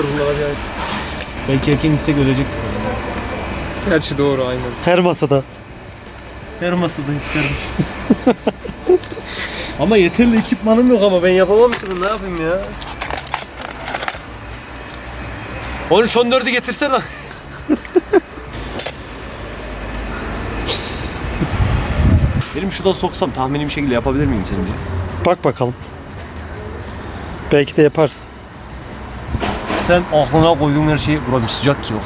vardır bunlar acayip. Belki erken gitsek ölecek. Gerçi doğru aynen. Her masada. Her masada isterim. ama yeterli ekipmanım yok ama ben yapamam ki bunu, ne yapayım ya. 13 14'ü getirsene. Benim şuradan soksam tahmini bir şekilde yapabilir miyim sence? Bak bakalım. Belki de yaparsın. Sen aklına koyduğun her şeyi bura bir sıcak ki yok.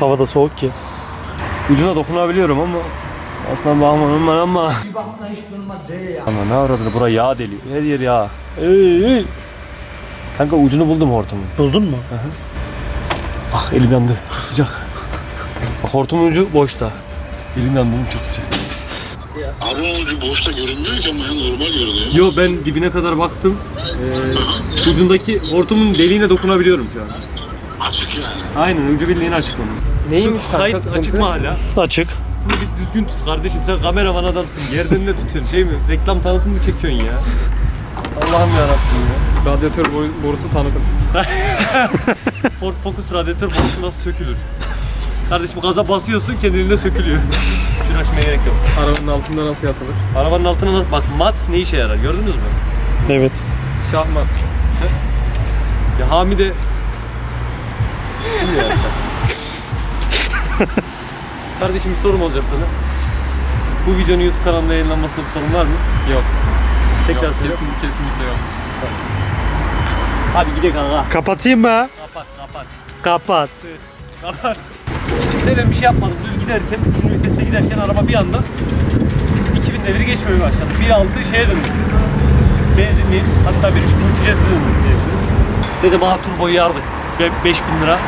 Havada soğuk ki. Ucuna dokunabiliyorum ama aslında bakmam var ama. Ama ne aradı bura yağ deliyor. Her yer yağ. Ey, ey. Kanka ucunu buldum hortumun. Buldun mu? Ah elim yandı. Sıcak. Bak hortumun ucu boşta. Elim yandı çok sıcak. Arın ucu boşta görünmüyor ki ama yani normal görünüyor. Yo ben dibine kadar baktım. Ee, ucundaki hortumun deliğine dokunabiliyorum şu an. Açık yani. Aynen ucu bildiğin açık onun. Neymiş Şu kanka kayıt sıkıntı? açık mı hala? Açık. Bunu bir düzgün tut kardeşim sen kameraman adamsın. Yerden ne tutuyorsun şey mi? Reklam tanıtım mı çekiyorsun ya? Allah'ım yarabbim ya. Radyatör boru- borusu tanıtım. Ford Focus radyatör borusu nasıl sökülür? Kardeşim gaza basıyorsun kendiliğinden sökülüyor. Hiç uğraşmaya gerek yok. Arabanın altında nasıl yatılır? Arabanın altına nasıl bak mat ne işe yarar gördünüz mü? Evet. Şahmat. Ya Hamide Kim ya? Kardeşim bir sorum olacak sana. Bu videonun YouTube kanalında yayınlanmasında bir sorun var mı? Yok. Tekrar yok, söyle. kesin, kesinlikle yok. Hadi gidelim kanka. Kapatayım mı? Kapat kapat. Kapat. Kapat. Şimdi ben bir şey yapmadım. Düz giderken, üçüncü viteste giderken araba bir anda 2000 devir geçmeye başladı. 1.6 şeye döndü. Benzinli, hatta 1.3 multicese döndü. Dedim aha turboyu yardık. Be 5000 lira.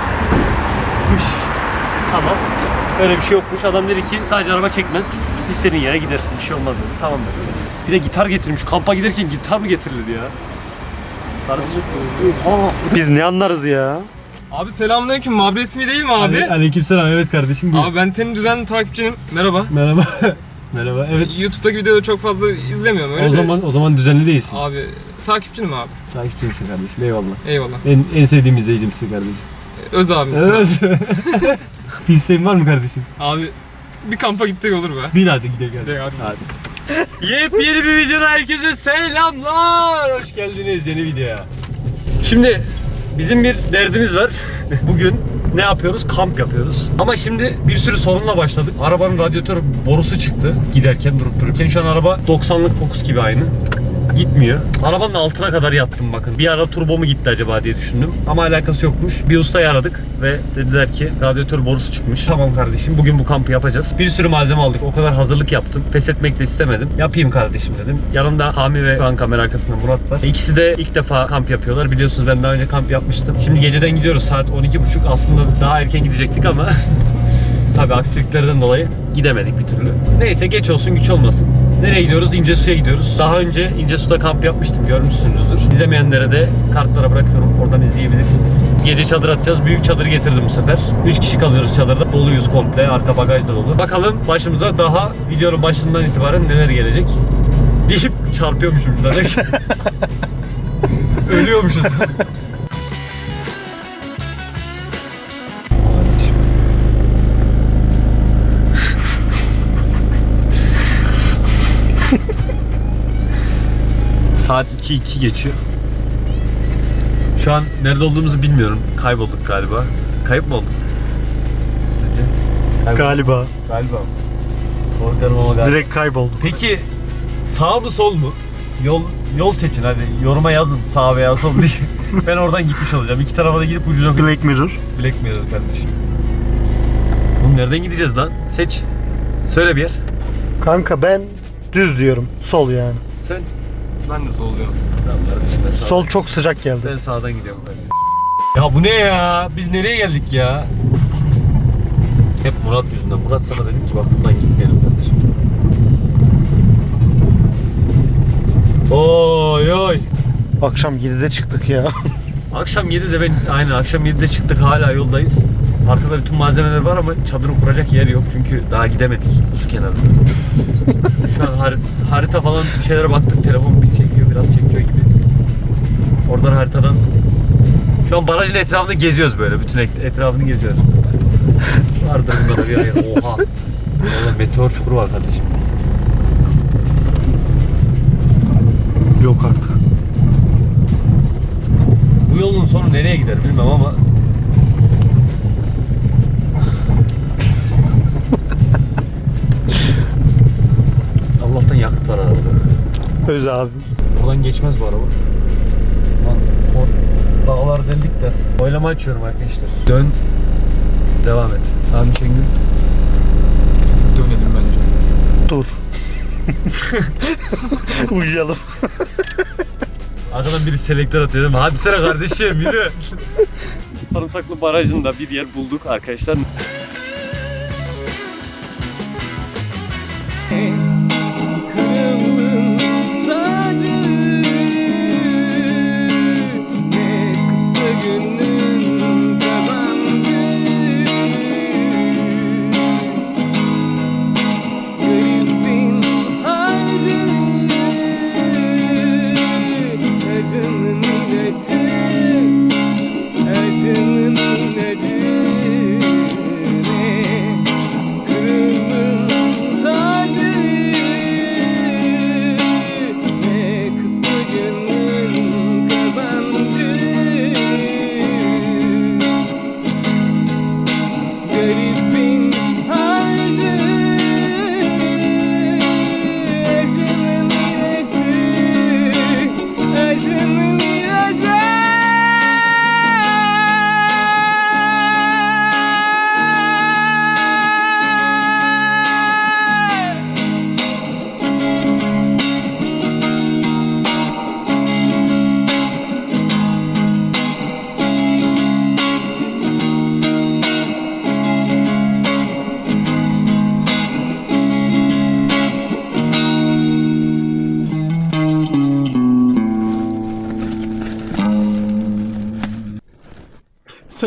Hış. Tamam. Öyle bir şey yokmuş. Adam dedi ki sadece araba çekmez. İstediğin yere gidersin. Bir şey olmaz dedi. Tamam dedi. Bir de gitar getirmiş. Kampa giderken gitar mı getirilir ya? Kardeşim. Oha. Biz ne anlarız ya? Abi selamünaleyküm. Mabi ismi değil mi abi? Aleykümselam. Evet kardeşim. Abi ben senin düzenli takipçinim. Merhaba. Merhaba. Merhaba. Evet. YouTube'daki videoları çok fazla izlemiyorum öyle o de. zaman o zaman düzenli değilsin. Abi takipçinim abi. Takipçimsin kardeşim. Eyvallah. Eyvallah. En, en sevdiğim izleyicimsin kardeşim. Öz abim. Evet. bir isteğin var mı kardeşim? Abi bir kampa gitsek olur be. Bin hadi gidelim. Gidelim, hadi. hadi. Yepyeni bir videoda herkese selamlar. Hoş geldiniz yeni videoya. Şimdi bizim bir derdimiz var. Bugün ne yapıyoruz? Kamp yapıyoruz. Ama şimdi bir sürü sorunla başladık. Arabanın radyatör borusu çıktı giderken durup dururken. Şu an araba 90'lık Focus gibi aynı. Gitmiyor. Arabanın altına kadar yattım bakın. Bir ara turbo mu gitti acaba diye düşündüm. Ama alakası yokmuş. Bir ustayı aradık ve dediler ki radyatör borusu çıkmış. Tamam kardeşim bugün bu kampı yapacağız. Bir sürü malzeme aldık. O kadar hazırlık yaptım. Pes etmek de istemedim. Yapayım kardeşim dedim. Yanımda Hami ve şu an kamera arkasında Murat var. İkisi de ilk defa kamp yapıyorlar. Biliyorsunuz ben daha önce kamp yapmıştım. Şimdi geceden gidiyoruz. Saat 12.30. Aslında daha erken gidecektik ama Tabii aksiliklerden dolayı gidemedik bir türlü. Neyse geç olsun güç olmasın. Nereye gidiyoruz? İncesu'ya gidiyoruz. Daha önce İncesu'da kamp yapmıştım görmüşsünüzdür. İzlemeyenlere de kartlara bırakıyorum. Oradan izleyebilirsiniz. Gece çadır atacağız. Büyük çadır getirdim bu sefer. 3 kişi kalıyoruz çadırda. Doluyuz komple. Arka bagaj da dolu. Bakalım başımıza daha videonun başından itibaren neler gelecek. Deyip çarpıyormuşum. Ölüyormuşuz. Saat 2-2 geçiyor. Şu an nerede olduğumuzu bilmiyorum. Kaybolduk galiba. Kayıp mı olduk? Sizce? Kaybolduk. Galiba. Galiba. Korkarım ama galiba. Direkt kayboldum. Peki sağ mı sol mu? Yol yol seçin hadi yoruma yazın sağ veya sol diye. ben oradan gitmiş olacağım. İki tarafa da gidip ucuna Black Mirror. Black Mirror kardeşim. Oğlum nereden gideceğiz lan? Seç. Söyle bir yer. Kanka ben düz diyorum. Sol yani. Sen. Ben de sağ- Sol çok sıcak geldi. Ben sağdan gidiyorum ben. Ya bu ne ya? Biz nereye geldik ya? Hep Murat yüzünden. Murat sana dedim ki bak buradan gitmeyelim kardeşim. Oy oy. Akşam 7'de çıktık ya. Akşam 7'de ben aynen akşam 7'de çıktık hala yoldayız. Arkada bütün malzemeler var ama çadırı kuracak yer yok çünkü daha gidemedik su kenarında. Şu an harit- harita falan bir şeylere baktık telefon bir çekiyor biraz çekiyor gibi. Oradan haritadan Şu an barajın etrafını geziyoruz böyle. Bütün et- etrafını geziyoruz. Vardır bunda da bir ayar. Oha. Orada meteor çukuru var kardeşim. Yok artık. Bu yolun sonu nereye gider bilmem ama Öz abi. Buradan geçmez bu araba. Lan o dağlar deldik de. Oylama açıyorum arkadaşlar. Dön. Devam et. Tamam Şengül. Dönelim bence. Dur. Uyuyalım. Arkadan biri selektör atıyor değil mi? Hadi sana kardeşim yürü. Sarımsaklı barajında bir yer bulduk arkadaşlar.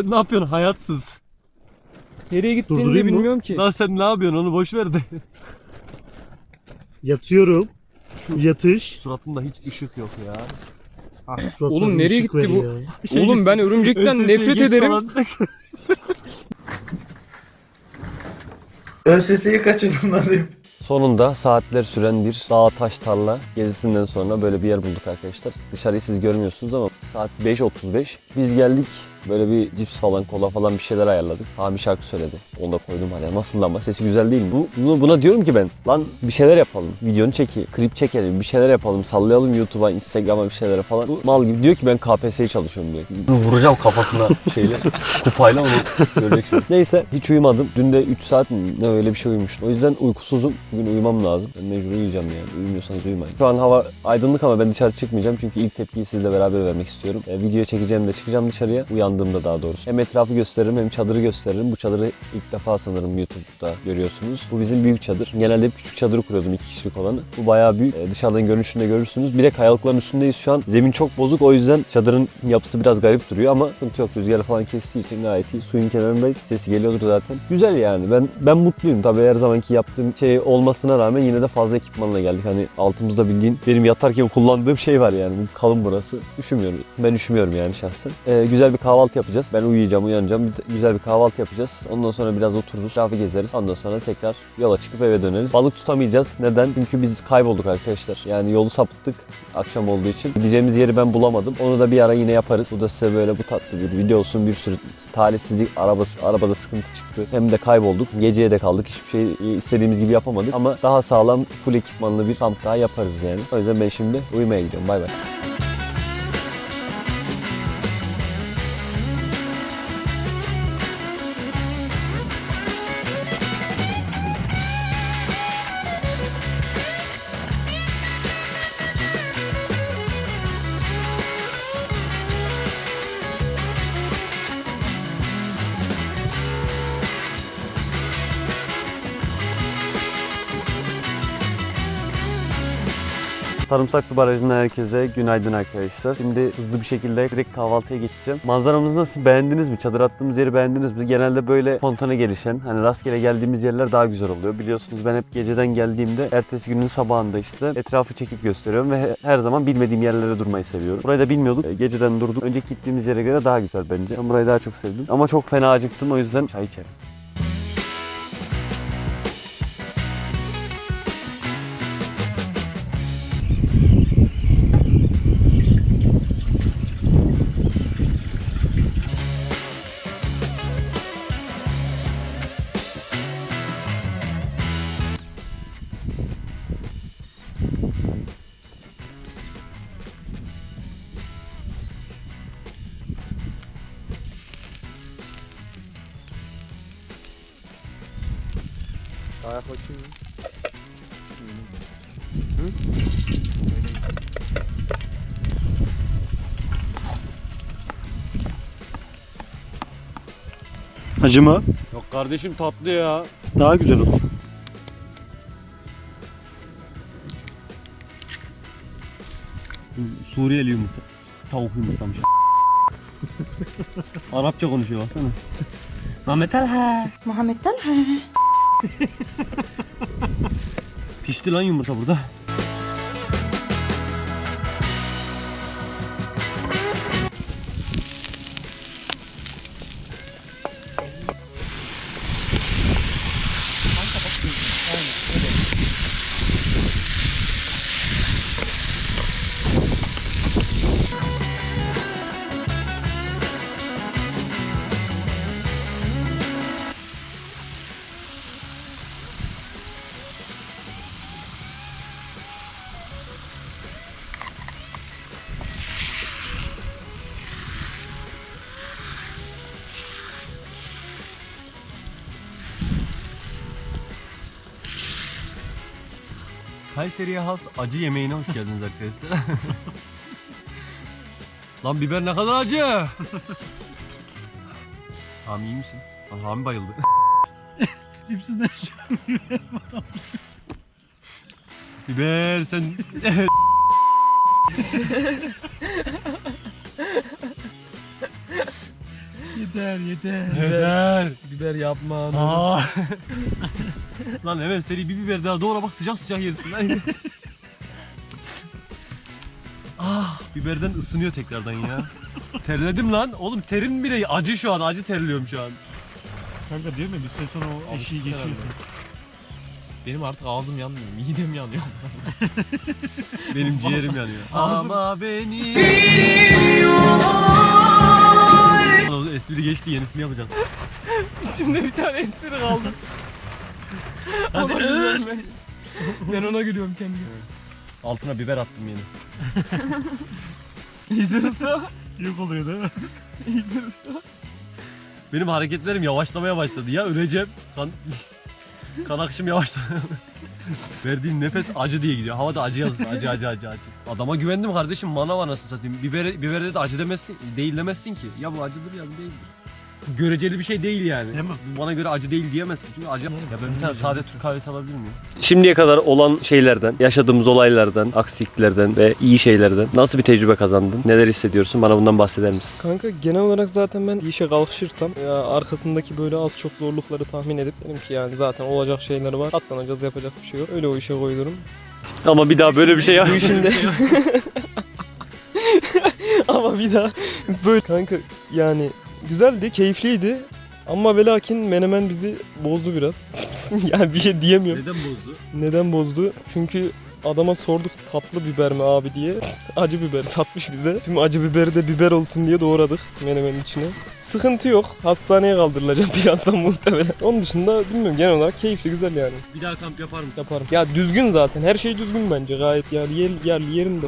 Sen ne yapıyorsun hayatsız? Nereye gittiğini de Durdurayım mı? bilmiyorum ki. Lan sen ne yapıyorsun onu boş ver de. Yatıyorum. Yatış. Suratında hiç ışık yok ya. Suratına Oğlum bir nereye ışık gitti ver bu? ya. Şey Oğlum ben örümcekten nefret geç ederim. falan. ÖSS'yi kaçırdım Nazım. Sonunda saatler süren bir dağ taş tarla gezisinden sonra böyle bir yer bulduk arkadaşlar. Dışarıyı siz görmüyorsunuz ama saat 5.35. Biz geldik böyle bir cips falan kola falan bir şeyler ayarladık. Abi şarkı söyledi. Onu da koydum araya. Nasıl ama sesi güzel değil mi? Bu, bunu- buna diyorum ki ben lan bir şeyler yapalım. Videonu çeki, klip çekelim, bir şeyler yapalım. Sallayalım YouTube'a, Instagram'a bir şeylere falan. Bu mal gibi diyor ki ben KPSS'ye çalışıyorum diyor. Vuracağım kafasına şeyle kupayla onu görecek şimdi. Neyse hiç uyumadım. Dün de 3 saat mi ne öyle bir şey uyumuştum. O yüzden uykusuzum. Bugün uyumam lazım. Ben mecbur uyuyacağım yani. Uyumuyorsanız uyumayın. Şu an hava aydınlık ama ben dışarı çıkmayacağım. Çünkü ilk tepkiyi sizle beraber vermek istiyorum. E, video çekeceğim de çıkacağım dışarıya. Uyandığımda daha doğrusu. Hem etrafı gösteririm hem çadırı gösteririm. Bu çadırı ilk defa sanırım YouTube'da görüyorsunuz. Bu bizim büyük çadır. Genelde hep küçük çadırı kuruyordum iki kişilik olanı. Bu bayağı büyük. E, dışarıdan görünüşünde görürsünüz. Bir de kayalıkların üstündeyiz şu an. Zemin çok bozuk. O yüzden çadırın yapısı biraz garip duruyor ama sıkıntı yok. Rüzgar falan kestiği için gayet iyi. Suyun kenarındayız. Sesi geliyordur zaten. Güzel yani. Ben ben mutluyum. Tabii her zamanki yaptığım şey olmasına rağmen yine de fazla ekipmanla geldik. Hani altımızda bildiğin benim yatarken kullandığım şey var yani. Kalın burası. Üşümüyorum. Ben üşümüyorum yani şahsen. Ee, güzel bir kahvaltı yapacağız. Ben uyuyacağım, uyanacağım. Güzel bir kahvaltı yapacağız. Ondan sonra biraz otururuz. Etrafı gezeriz. Ondan sonra tekrar yola çıkıp eve döneriz. Balık tutamayacağız. Neden? Çünkü biz kaybolduk arkadaşlar. Yani yolu sapıttık akşam olduğu için. Gideceğimiz yeri ben bulamadım. Onu da bir ara yine yaparız. Bu da size böyle bu tatlı bir video olsun. Bir sürü talihsizlik arabası, arabada sıkıntı çıktı. Hem de kaybolduk. Geceye de kaldık. Hiçbir şey istediğimiz gibi yapamadık. Ama daha sağlam full ekipmanlı bir kamp daha yaparız yani. O yüzden ben şimdi uyumaya gidiyorum. Bay bay. Sarımsaklı Barajı'ndan herkese günaydın arkadaşlar. Şimdi hızlı bir şekilde direkt kahvaltıya geçeceğim. Manzaramızı nasıl beğendiniz mi? Çadır attığımız yeri beğendiniz mi? Genelde böyle spontane gelişen, hani rastgele geldiğimiz yerler daha güzel oluyor. Biliyorsunuz ben hep geceden geldiğimde ertesi günün sabahında işte etrafı çekip gösteriyorum ve he- her zaman bilmediğim yerlere durmayı seviyorum. Burayı da bilmiyorduk. E, Geceden durduk. Önceki gittiğimiz yere göre daha güzel bence. Ben burayı daha çok sevdim. Ama çok fena acıktım o yüzden çay içerim. Acı mı? Yok kardeşim tatlı ya. Daha güzel olur. Suriyeli yumurta. Tavuk yumurtamış. Arapça konuşuyor baksana. Mehmet Alha. Muhammed Talha. Pişti lan yumurta burada. Kayseri'ye has acı yemeğine hoş geldiniz arkadaşlar. Lan biber ne kadar acı. Hami iyi misin? Lan Hami bayıldı. Hepsinden Biber sen... Yeter yeter. Biber. Biber yapma. Aa. Lan evet seni bir biber daha doğra bak sıcak sıcak yersin lan. ah biberden ısınıyor tekrardan ya. Terledim lan. Oğlum terim bile acı şu an. Acı terliyorum şu an. Kanka diyorum ya bir süre sonra o eşiği geçiyorsun. Benim artık ağzım yanmıyor. Midem yanıyor. Benim ciğerim yanıyor. Ama beni... O espri geçti yenisini yapacağım. İçimde bir tane espri kaldı. Hadi. Ona gülüyorum ben. Ben ona gülüyorum kendime. Altına biber attım yeni. İcrası. Yok oluyor değil mi? Benim hareketlerim yavaşlamaya başladı ya öleceğim. Kan, kan akışım yavaşladı. Verdiğim nefes acı diye gidiyor. Havada acı yazıyor. Acı acı acı acı. Adama güvendim kardeşim. Manav anasını satayım. Bibere, bibere de acı demezsin, değil demezsin ki. Ya bu acıdır ya bu değildir. Göreceli bir şey değil yani. Değil mi? Bana göre acı değil diyemezsin. Çünkü acı. Ya ben bir tane sade Türk kahvesi alabilir miyim? Şimdiye kadar olan şeylerden, yaşadığımız olaylardan, aksiliklerden ve iyi şeylerden nasıl bir tecrübe kazandın? Neler hissediyorsun? Bana bundan bahseder misin? Kanka genel olarak zaten ben işe kalkışırsam ya arkasındaki böyle az çok zorlukları tahmin edip dedim ki yani zaten olacak şeyler var. Atlanacağız yapacak bir şey yok. Öyle o işe koyulurum. Ama bir daha böyle bir şey yap. Bu işin de ama bir daha böyle kanka yani güzeldi, keyifliydi. Ama ve lakin Menemen bizi bozdu biraz. yani bir şey diyemiyorum. Neden bozdu? Neden bozdu? Çünkü adama sorduk tatlı biber mi abi diye. Acı biber satmış bize. Tüm acı biberi de biber olsun diye doğradık menemenin içine. Sıkıntı yok. Hastaneye kaldırılacağım birazdan muhtemelen. Onun dışında bilmiyorum genel olarak keyifli güzel yani. Bir daha kamp yapar mısın? Yaparım. Ya düzgün zaten. Her şey düzgün bence gayet yani yer, yerli yerinde.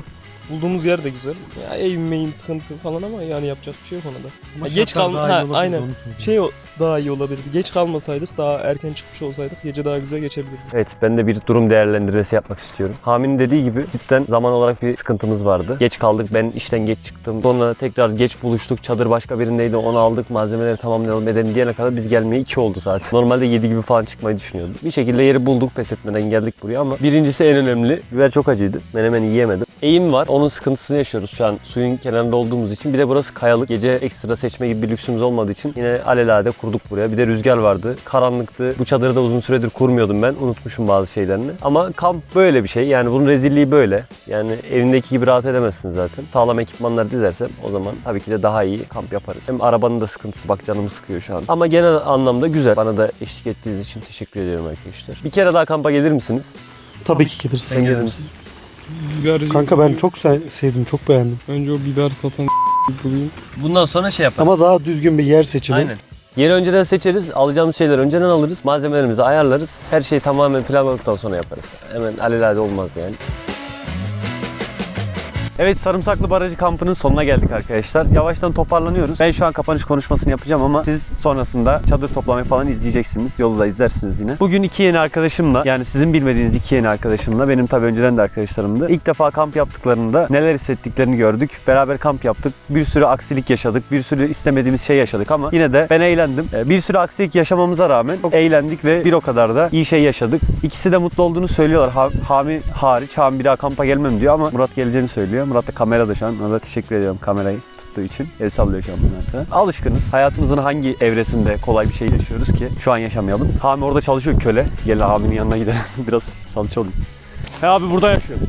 Bulduğumuz yer de güzel. Ya evim meyim sıkıntı falan ama yani yapacak bir şey yok ona da. Ama Ya geç şartlar kalma- daha iyi ha, aynen. onu söyleyeyim. Şey o daha iyi olabilirdi. Geç kalmasaydık daha erken çıkmış olsaydık gece daha güzel geçebilirdi. Evet ben de bir durum değerlendirmesi yapmak istiyorum. Hami'nin dediği gibi cidden zaman olarak bir sıkıntımız vardı. Geç kaldık ben işten geç çıktım. Sonra tekrar geç buluştuk. Çadır başka birindeydi onu aldık malzemeleri tamamlayalım edelim diyene kadar biz gelmeye 2 oldu zaten. Normalde 7 gibi falan çıkmayı düşünüyorduk. Bir şekilde yeri bulduk pes etmeden geldik buraya ama birincisi en önemli. Biber çok acıydı. Menemeni yiyemedim. Eğim var. Onun sıkıntısını yaşıyoruz şu an suyun kenarında olduğumuz için. Bir de burası kayalık. Gece ekstra seçme gibi bir lüksümüz olmadığı için yine alelade kurduk buraya. Bir de rüzgar vardı. Karanlıktı. Bu çadırı da uzun süredir kurmuyordum ben. Unutmuşum bazı şeylerini. Ama kamp böyle bir şey. Yani bunun rezilliği böyle. Yani evindeki gibi rahat edemezsin zaten. Sağlam ekipmanlar dizersem o zaman tabii ki de daha iyi kamp yaparız. Hem arabanın da sıkıntısı bak canımı sıkıyor şu an. Ama genel anlamda güzel. Bana da eşlik ettiğiniz için teşekkür ediyorum arkadaşlar. Bir kere daha kampa gelir misiniz? Tabii ki geliriz. Sen gelir misin? Biber Kanka ben çok se- sevdim, çok beğendim. Önce o biber satan bulayım. Bundan sonra şey yaparız. Ama daha düzgün bir yer seçimi. Aynen. Yeri önceden seçeriz. Alacağımız şeyleri önceden alırız. Malzemelerimizi ayarlarız. Her şeyi tamamen planladıktan sonra yaparız. Hemen alelade olmaz yani. Evet Sarımsaklı Barajı kampının sonuna geldik arkadaşlar. Yavaştan toparlanıyoruz. Ben şu an kapanış konuşmasını yapacağım ama siz sonrasında çadır toplamayı falan izleyeceksiniz. Yolu da izlersiniz yine. Bugün iki yeni arkadaşımla yani sizin bilmediğiniz iki yeni arkadaşımla benim tabii önceden de arkadaşlarımdı. İlk defa kamp yaptıklarında neler hissettiklerini gördük. Beraber kamp yaptık. Bir sürü aksilik yaşadık. Bir sürü istemediğimiz şey yaşadık ama yine de ben eğlendim. Ee, Bir sürü aksilik yaşamamıza rağmen çok eğlendik ve bir o kadar da iyi şey yaşadık. İkisi de mutlu olduğunu söylüyorlar. Ha- Hami hariç. Hami bir daha kampa gelmem diyor ama Murat geleceğini söylüyor. Murat da kamerada şu an. Ona da teşekkür ediyorum kamerayı tuttuğu için. El sallıyor şu an bana arkadan. Alışkınız. Hayatımızın hangi evresinde kolay bir şey yaşıyoruz ki şu an yaşamayalım. Hami orada çalışıyor köle. Gel Hami'nin yanına gidelim. Biraz salça olayım. He abi burada yaşıyor.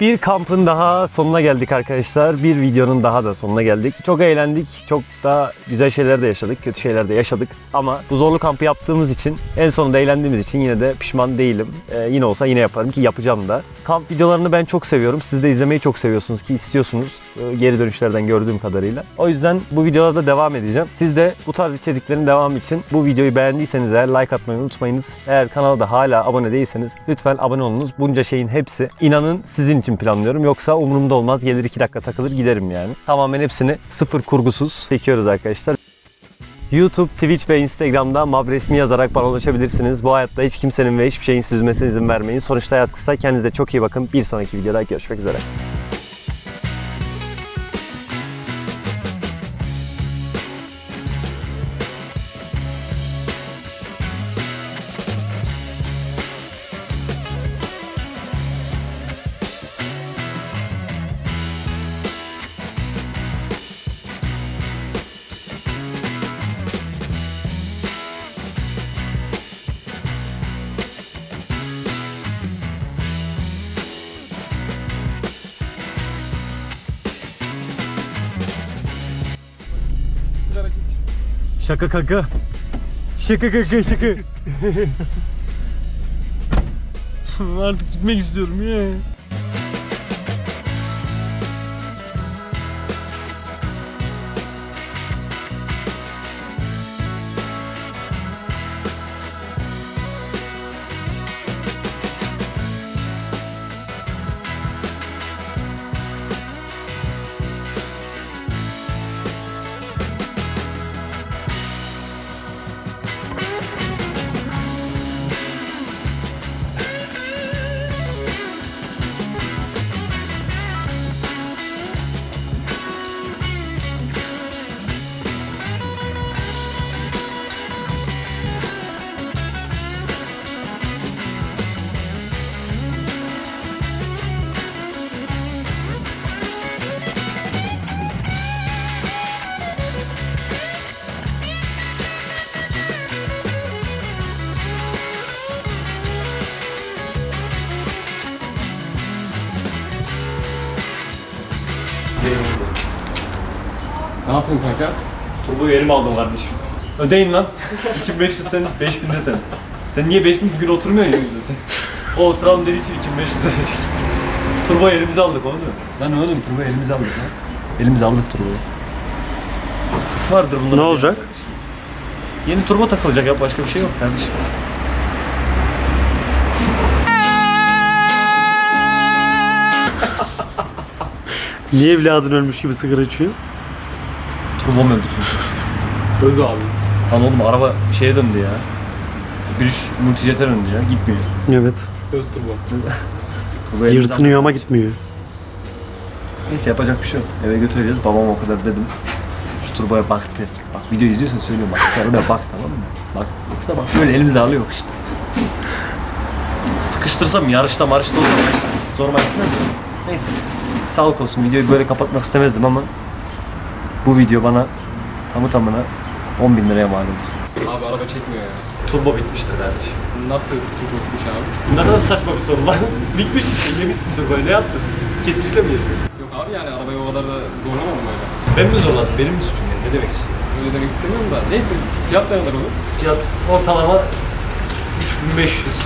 Bir kampın daha sonuna geldik arkadaşlar. Bir videonun daha da sonuna geldik. Çok eğlendik. Çok da güzel şeyler de yaşadık. Kötü şeyler de yaşadık. Ama bu zorlu kampı yaptığımız için en sonunda eğlendiğimiz için yine de pişman değilim. Ee, yine olsa yine yaparım ki yapacağım da. Kamp videolarını ben çok seviyorum. Siz de izlemeyi çok seviyorsunuz ki istiyorsunuz. Ee, Geri dönüşlerden gördüğüm kadarıyla. O yüzden bu videolarda devam edeceğim. Siz de bu tarz içeriklerin devamı için bu videoyu beğendiyseniz eğer like atmayı unutmayınız. Eğer kanala da hala abone değilseniz lütfen abone olunuz. Bunca şeyin hepsi inanın sizin için planlıyorum. Yoksa umurumda olmaz. Gelir 2 dakika takılır giderim yani. Tamamen hepsini sıfır kurgusuz çekiyoruz arkadaşlar. YouTube, Twitch ve Instagram'da Mab resmi yazarak bana ulaşabilirsiniz. Bu hayatta hiç kimsenin ve hiçbir şeyin süzmesine izin vermeyin. Sonuçta hayat kısa. Kendinize çok iyi bakın. Bir sonraki videoda görüşmek üzere. Şaka kaka. Şaka kaka şaka. Artık gitmek istiyorum ya. Yapıyorsun kanka? Turboyu elime aldım kardeşim. Ödeyin lan. 2500 sen, 5000 de sen. Sen niye 5000 bugün oturmuyorsun ya sen? O oturalım dediği için 2500 ödeyecek. Turboyu elimize aldık oğlum. Lan oğlum turboyu elimize aldık lan. Elimize aldık turboyu. Vardır bunların. Ne olacak? Yeni turbo takılacak ya başka bir şey yok kardeşim. Niye evladın ölmüş gibi sigara içiyor? Turbom öldü çünkü. Öz abi. Lan oğlum araba şeye döndü ya. Bir iş multijet'e döndü ya. Gitmiyor. Evet. Öz turbo. Yırtınıyor ama gitmiyor. Neyse yapacak bir şey yok. Eve götüreceğiz. Babam o kadar dedim. Şu turboya bak der. Bak video izliyorsan söylüyorum bak. Oraya bak tamam mı? Bak. Yoksa bak böyle elimize alıyor işte. Sıkıştırsam yarışta marışta olsam zoruma gitmez mi? Neyse. Sağlık olsun. Videoyu böyle kapatmak istemezdim ama bu video bana tamı tamına 10 bin liraya mal oldu. Abi araba çekmiyor ya. Turbo bitmiştir kardeşim. Nasıl tutmuş abi? Ne kadar saçma bir soru lan. Bitmiş işte. Yemişsin turboyu. Ne yaptın? Kesinlikle mi yedin? Yok abi yani arabayı o kadar da zorlamadım öyle. Ben mi zorladım? Benim mi suçum yani? Ne demek istiyorsun? Öyle demek istemiyorum da. Neyse fiyat ne kadar olur? Fiyat ortalama 3500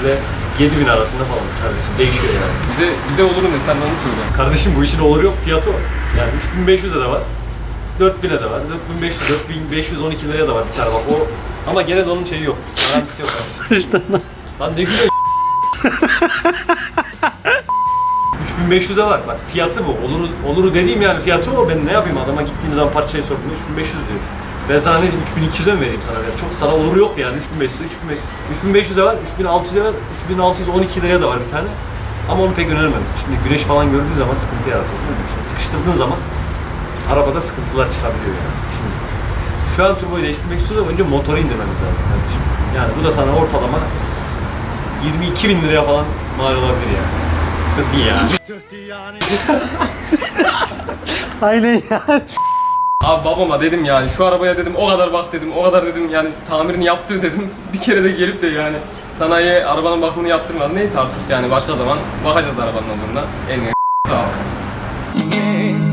ile 7000 arasında falan kardeşim. Değişiyor yani. Bize, bize olur ne sen de onu söyle. Kardeşim bu işin oluru yok fiyatı o. Yani 3500'e de var. 4000'e de var. 4500, 4512 liraya da var bir tane bak o. Ama gene de onun şeyi yok. Garantisi yok kardeşim. İşte Lan ne güzel 3500'e var bak fiyatı bu. Oluru, oluru dediğim yani fiyatı o. Ben ne yapayım adama gittiğim zaman parçayı sordum 3500 diyor. Ben sana ne diyeyim 3200'e mi vereyim sana? Yani çok sana oluru yok yani 3500, 3500. 3500'e var, 3600'e var, 3612 liraya da var bir tane. Ama onu pek önermem. Şimdi güneş falan gördüğü zaman sıkıntı yaratıyor. sıkıştırdığın zaman arabada sıkıntılar çıkabiliyor yani. Şimdi şu an turboyu değiştirmek istiyorsan önce motoru indirmemiz lazım kardeşim. Yani bu da sana ortalama 22 bin liraya falan mal olabilir yani. Tır değil ya. Aynen ya. Abi babama dedim yani şu arabaya dedim o kadar bak dedim o kadar dedim yani tamirini yaptır dedim. Bir kere de gelip de yani sanayiye arabanın bakımını yaptırmadı. Neyse artık yani başka zaman bakacağız arabanın olduğunda. Eline sağ ol.